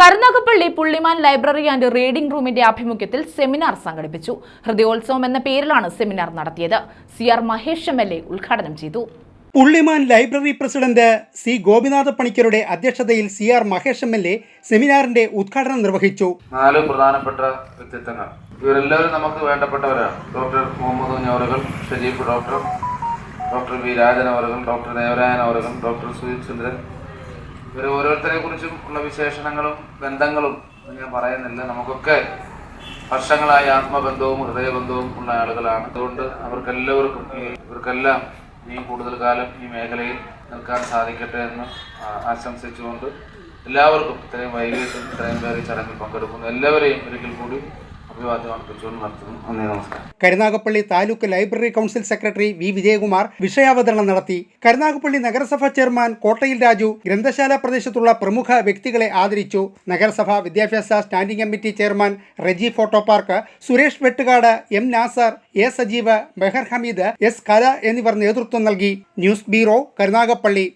Karunagappally Pullimaan library and reading റൂമിന്റെ ആഭിമുഖ്യത്തിൽ seminar സംഘടിപ്പിച്ചു. ഹൃദയോത്സവം എന്ന പേരിലാണ് സെമിനാർ നടത്തിയത്. C R Mahesh M L A ഉദ്ഘാടനം ചെയ്തു. Pulliman library president C Gopinatha പണിക്കരുടെ അധ്യക്ഷതയിൽ C R Mahesh M L A സെമിനാറിന്റെ ഉദ്ഘാടനം നിർവഹിച്ചു. നാല് പ്രധാനപ്പെട്ട വ്യക്തിത്വങ്ങൾ. ഇവരെല്ലാവരും നമുക്ക് വേണ്ടപ്പെട്ടവരാണ്. Doctor Muhammad കുഞ്ഞവറുകൾ Sharif doctor doctor V Rajan അവറുകൾ ഡോക്ടർ ദേവരായൻ അവറുകൾ ഡോക്ടർ സുജിത് ചന്ദ്രൻ ഇവർ ഓരോരുത്തരെ കുറിച്ചും ഉള്ള വിശേഷണങ്ങളും ബന്ധങ്ങളും ഞാൻ പറയുന്നില്ല. നമുക്കൊക്കെ വർഷങ്ങളായി ആത്മബന്ധവും ഹൃദയബന്ധവും ഉള്ള ആളുകളാണ്. അതുകൊണ്ട് അവർക്കെല്ലാവർക്കും ഇവർക്കെല്ലാം ഈ കൂടുതൽ കാലം ഈ മേഖലയിൽ നിൽക്കാൻ സാധിക്കട്ടെ എന്ന് ആശംസിച്ചുകൊണ്ട് എല്ലാവർക്കും ഇത്രയും വൈകിട്ടും ഇത്രയും പേര് ചടങ്ങിൽ പങ്കെടുക്കുന്നു. എല്ലാവരെയും ഒരിക്കൽ കൂടി Karunagappally taluk library council secretary V Vijayakumar വിഷയാവതരണം നടത്തി. കരുനാഗപ്പള്ളി നഗരസഭ ചെയർമാൻ കോട്ടയിൽ രാജു ഗ്രന്ഥശാല പ്രദേശത്തുള്ള പ്രമുഖ വ്യക്തികളെ ആദരിച്ചു. നഗരസഭ വിദ്യാഭ്യാസ standing committee chairman Reji photo park Suresh Vettukad M Nasar A Sajeev Mehar Hameed S Kala എന്നിവർ നേതൃത്വം നൽകി. News bureau Karunagappally.